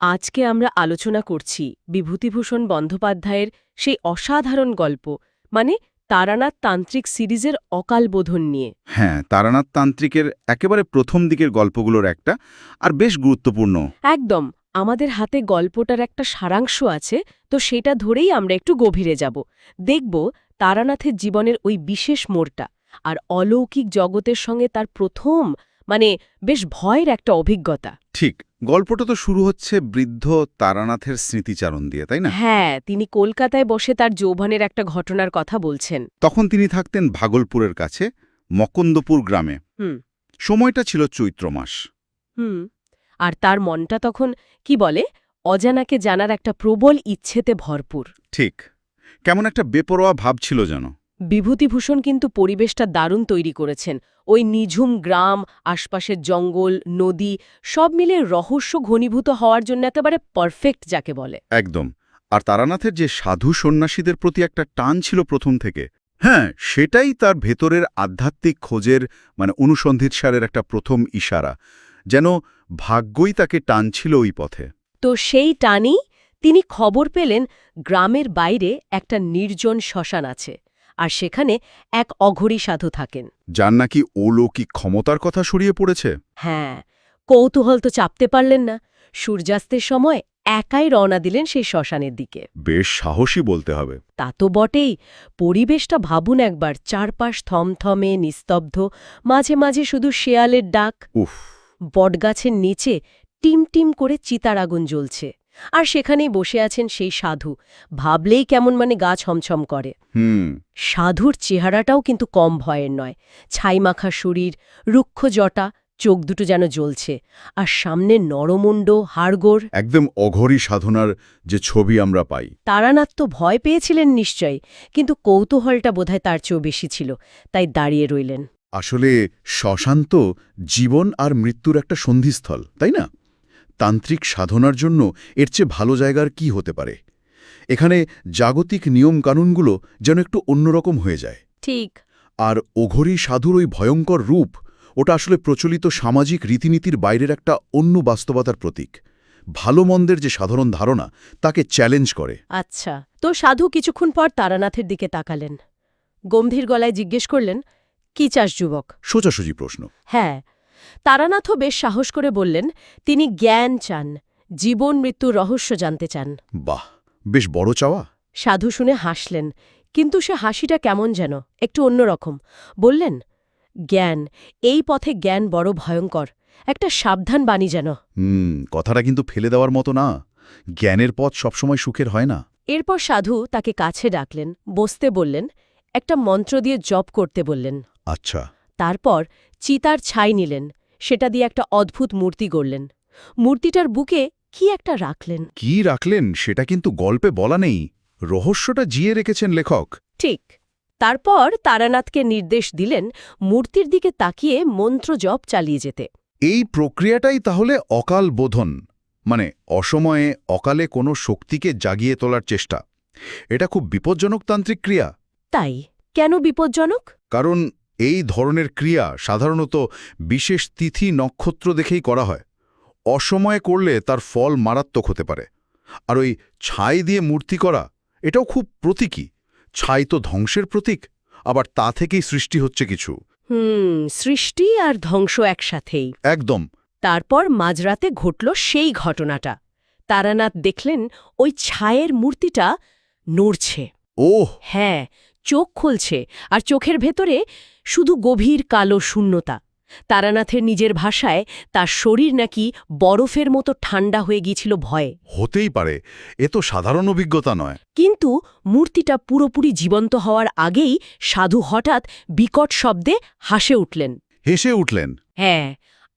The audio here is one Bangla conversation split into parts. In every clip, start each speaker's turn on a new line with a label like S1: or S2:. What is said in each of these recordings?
S1: আজকে আমরা আলোচনা করছি বিভূতিভূষণ বন্দ্যোপাধ্যায়ের সেই অসাধারণ গল্প মানে তারানাথ তান্ত্রিক সিরিজের অকাল বোধন নিয়ে।
S2: হ্যাঁ তারানাথ তান্ত্রিকের একেবারে প্রথম দিকের গল্পগুলোর একটা আর বেশ গুরুত্বপূর্ণ।
S1: একদম আমাদের হাতে গল্পটার একটা সারাংশ আছে তো সেটা ধরেই আমরা একটু গভীরে যাব। দেখব তারানাথের জীবনের ওই বিশেষ মোড়টা আর অলৌকিক জগতের সঙ্গে তার প্রথম মানে বেশ ভয়ের একটা অভিজ্ঞতা।
S2: ঠিক গল্পটা তো শুরু হচ্ছে বৃদ্ধ তারানাথের স্মৃতিচারণ দিয়ে তাই না?
S1: হ্যাঁ তিনি কলকাতায় বসে তার যৌবনের একটা ঘটনার কথা বলছেন।
S2: তখন তিনি থাকতেন ভাগলপুরের কাছে মকন্দপুর গ্রামে।
S1: হুম।
S2: সময়টা ছিল চৈত্র মাস।
S1: হুম আর তার মনটা তখন কি বলে অজানাকে জানার একটা প্রবল ইচ্ছেতে ভরপুর।
S2: ঠিক কেমন একটা বেপরোয়া ভাব ছিল যেন।
S1: বিভূতিভূষণ কিন্তু পরিবেশটা দারুণ তৈরি করেছেন। ওই নিঝুম গ্রাম আশপাশের জঙ্গল নদী সব মিলে রহস্য ঘনীভূত হওয়ার জন্য একেবারে পারফেক্ট যাকে বলে।
S2: একদম। আর তারানাথের যে সাধু সন্ন্যাসীদের প্রতি একটা টান ছিল প্রথম থেকে হ্যাঁ সেটাই তার ভেতরের আধ্যাত্মিক খোঁজের মানে অনুসন্ধিৎসারের একটা প্রথম ইশারা। যেন ভাগ্যই তাকে টানছিল ওই পথে।
S1: তো সেই টানেই তিনি খবর পেলেন গ্রামের বাইরে একটা নির্জন শ্মশান আছে। আর সেখানে এক অঘরী সাধু থাকেন।
S2: যার নাকি অলৌকিক ক্ষমতার কথা সরিয়ে পড়েছে।
S1: হ্যাঁ কৌতূহল তো চাপতে পারলেন না। সূর্যাস্তের সময় একাই রওনা দিলেন সেই শ্মশানের দিকে।
S2: বেশ সাহসী বলতে হবে।
S1: তা তো বটেই। পরিবেশটা ভাবুন একবার চারপাশ থমথমে নিস্তব্ধ মাঝে মাঝে শুধু শেয়ালের ডাক।
S2: উফ।
S1: বটগাছের নিচে টিম টিম করে চিতার আগুন জ্বলছে। আর সেখানেই বসে আছেন সেই সাধু। ভাবলেই কেমন মানে গা ছমছম করে।
S2: হুম।
S1: সাধুর চেহারাটাও কিন্তু কম ভয়ের নয়। ছাইমাখা শরীর রুক্ষ জটা চোখ দুটো যেন জ্বলছে। আর সামনে নরমুণ্ড হাড়গোড়।
S2: একদম অঘরী সাধনার যে ছবি আমরা পাই।
S1: তারানাথ তো ভয় পেয়েছিলেন নিশ্চয়ই কিন্তু কৌতূহলটা বোধহয় তার চেয়েও বেশি ছিল তাই দাঁড়িয়ে রইলেন।
S2: আসলে শ্মশান তো জীবন আর মৃত্যুর একটা সন্ধিস্থল তাই না? তান্ত্রিক সাধনার জন্য এর চেয়ে ভালো জায়গার কি হতে পারে? এখানে জাগতিক নিয়মকানুনগুলো যেন একটু অন্যরকম হয়ে যায়।
S1: ঠিক।
S2: আর ওঘরী সাধুর ওই ভয়ঙ্কর রূপ ওটা আসলে প্রচলিত সামাজিক রীতিনীতির বাইরের একটা অন্য বাস্তবতার প্রতীক। ভালো মন্দের যে সাধারণ ধারণা তাকে চ্যালেঞ্জ করে।
S1: আচ্ছা তো সাধু কিছুক্ষণ পর তারানাথের দিকে তাকালেন। গম্ভীর গলায় জিজ্ঞেস করলেন কি চাস যুবক?
S2: সোজাসুজি প্রশ্ন।
S1: হ্যাঁ তারানাথও বেশ সাহস করে বললেন তিনি জ্ঞান চান জীবন মৃত্যুর রহস্য জানতে চান।
S2: বাহ বেশ বড় চাওয়া।
S1: সাধু শুনে হাসলেন কিন্তু সে হাসিটা কেমন যেন একটু অন্যরকম বললেন জ্ঞান এই পথে জ্ঞান বড় ভয়ঙ্কর একটা সাবধান বাণী যেন।
S2: হুম কথাটা কিন্তু ফেলে দেওয়ার মতো না। জ্ঞানের পথ সবসময় সুখের হয় না।
S1: এরপর সাধু তাকে কাছে ডাকলেন বসতে বললেন একটা মন্ত্র দিয়ে জপ করতে বললেন।
S2: আচ্ছা।
S1: তারপর চিতার ছাই নিলেন সেটা দিয়ে একটা অদ্ভুত মূর্তি গড়লেন। মূর্তিটার বুকে কি একটা রাখলেন।
S2: কি রাখলেন সেটা কিন্তু গল্পে বলা নেই রহস্যটা জিয়ে রেখেছেন লেখক।
S1: ঠিক তারপর তারানাথকে নির্দেশ দিলেন মূর্তির দিকে তাকিয়ে মন্ত্র জপ চালিয়ে যেতে।
S2: এই প্রক্রিয়াটাই তাহলে অকাল বোধন মানে অসময়ে অকালে কোনো শক্তিকে জাগিয়ে তোলার চেষ্টা। এটা খুব বিপজ্জনক তান্ত্রিক ক্রিয়া।
S1: তাই কেন বিপজ্জনক?
S2: কারণ এই ধরনের ক্রিয়া সাধারণত বিশেষ তিথি নক্ষত্র দেখেই করা হয়। অসময়ে করলে তার ফল মারাত্মক হতে পারে। আর ওই ছাই দিয়ে মূর্তি করা এটাও খুব প্রতীকী। ছাই তো ধ্বংসের প্রতীক আবার তা থেকেই সৃষ্টি হচ্ছে কিছু।
S1: হুম সৃষ্টি আর ধ্বংস একসাথেই।
S2: একদম।
S1: তারপর মাঝরাতে ঘটল সেই ঘটনাটা। তারানাথ দেখলেন ওই ছায়ের মূর্তিটা নড়ছে।
S2: ওহ!
S1: হ্যাঁ চোখ খুলছে আর চোখের ভেতরে শুধু গভীর কালো শূন্যতা। তারানাথের নিজের ভাষায় তার শরীর নাকি বরফের মতো ঠান্ডা হয়ে গিয়েছিল ভয়ে।
S2: হতেই পারে এ তো সাধারণ অভিজ্ঞতা নয়।
S1: কিন্তু মূর্তিটা পুরোপুরি জীবন্ত হওয়ার আগেই সাধু হঠাৎ বিকট শব্দে হাসে উঠলেন।
S2: হেসে উঠলেন।
S1: হ্যাঁ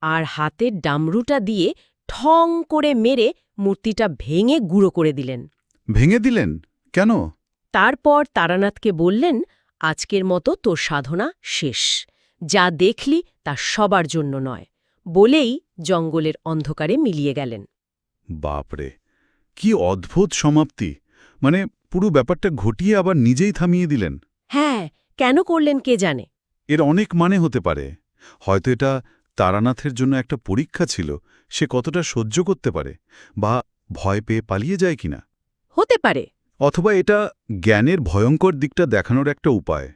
S1: আর হাতের ডামরুটা দিয়ে ঠং করে মেরে মূর্তিটা ভেঙে গুঁড়ো করে দিলেন।
S2: ভেঙে দিলেন? কেন?
S1: তারপর তারানাথকে বললেন আজকের মতো তোর সাধনা শেষ। যা দেখলি তা সবার জন্য নয়। বলেই জঙ্গলের অন্ধকারে মিলিয়ে গেলেন।
S2: বাপরে কি অদ্ভুত সমাপ্তি। মানে পুরো ব্যাপারটা ঘটিয়ে আবার নিজেই থামিয়ে দিলেন।
S1: হ্যাঁ কেন করলেন কে জানে?
S2: এর অনেক মানে হতে পারে। হয়তো এটা তারানাথের জন্য একটা পরীক্ষা ছিল সে কতটা সহ্য করতে পারে বা ভয় পেয়ে পালিয়ে যায় কিনা?
S1: হতে পারে।
S2: অথবা এটা জ্ঞানের ভয়ঙ্কর দিকটা দেখানোর একটা উপায়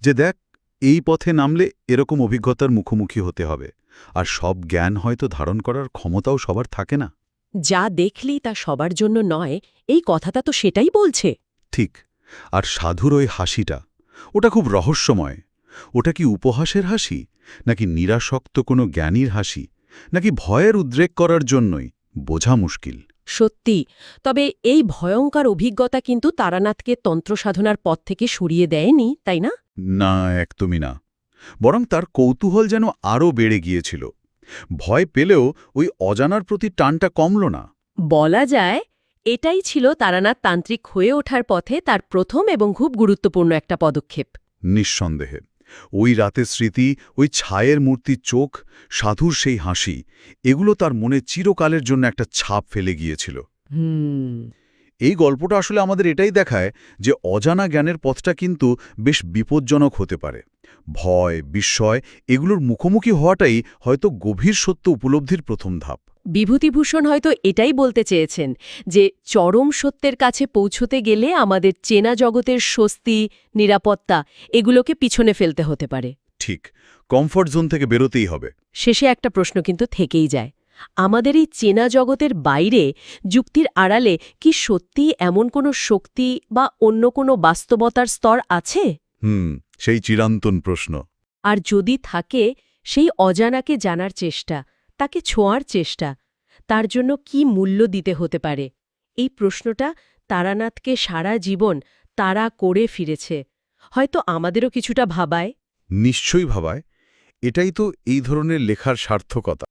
S2: যে দেখ এই পথে নামলে এরকম অভিজ্ঞতার মুখোমুখি হতে হবে আর সব জ্ঞান হয়তো ধারণ করার ক্ষমতাও সবার থাকে না।
S1: যা দেখলি তা সবার জন্য নয় এই কথাটা তো সেটাই বলছে।
S2: ঠিক আর সাধুর ওই হাসিটা ওটা খুব রহস্যময় ওটা কি উপহাসের হাসি নাকি নিরাসক্ত কোনো জ্ঞানীর হাসি নাকি ভয়ের উদ্রেক করার জন্যই বোঝা মুশকিল।
S1: সত্যি তবে এই ভয়ঙ্কর অভিজ্ঞতা কিন্তু তারানাথকে তন্ত্র সাধনার পথ থেকে সরিয়ে দেয়নি তাই না?
S2: না একদমই না। বরং তার কৌতূহল যেন আরও বেড়ে গিয়েছিল। ভয় পেলেও ওই অজানার প্রতি টানটা কমল না।
S1: বলা যায় এটাই ছিল তারানাথ তান্ত্রিক হয়ে ওঠার পথে তার প্রথম এবং খুব গুরুত্বপূর্ণ একটা পদক্ষেপ।
S2: নিঃসন্দেহে। ওই রাতের স্মৃতি ওই ছায়ের মূর্তির চোখ সাধুর সেই হাসি এগুলো তার মনে চিরকালের জন্য একটা ছাপ ফেলে গিয়েছিল।
S1: হুম।
S2: এই গল্পটা আসলে আমাদের এটাই দেখায় যে অজানা জ্ঞানের পথটা কিন্তু বেশ বিপজ্জনক হতে পারে। ভয় বিস্ময় এগুলোর মুখোমুখি হওয়াটাই হয়তো গভীর সত্য উপলব্ধির প্রথম ধাপ।
S1: বিভূতিভূষণ হয়তো এটাই বলতে চেয়েছেন যে চরম সত্যের কাছে পৌঁছতে গেলে আমাদের চেনা জগতের স্বস্তি নিরাপত্তা এগুলোকে পিছনে ফেলতে হতে পারে।
S2: ঠিক কমফর্ট জোন থেকে বেরোতেই হবে।
S1: শেষে একটা প্রশ্ন কিন্তু থেকেই যায়। আমাদের এই চেনা জগতের বাইরে যুক্তির আড়ালে কি সত্যি এমন কোনো শক্তি বা অন্য কোনো বাস্তবতার স্তর আছে?
S2: হুম সেই চিরান্তন প্রশ্ন।
S1: আর যদি থাকে সেই অজানাকে জানার চেষ্টা। তাকে ছোঁয়ার চেষ্টা, তার জন্য কি মূল্য দিতে হতে পারে? এই প্রশ্নটা তারানাথকে সারা জীবন তারা করে ফিরেছে। হয়তো আমাদেরও কিছুটা ভাবায়।
S2: নিশ্চয়ই ভাবায়। এটাই তো এই ধরনের লেখার সার্থকতা।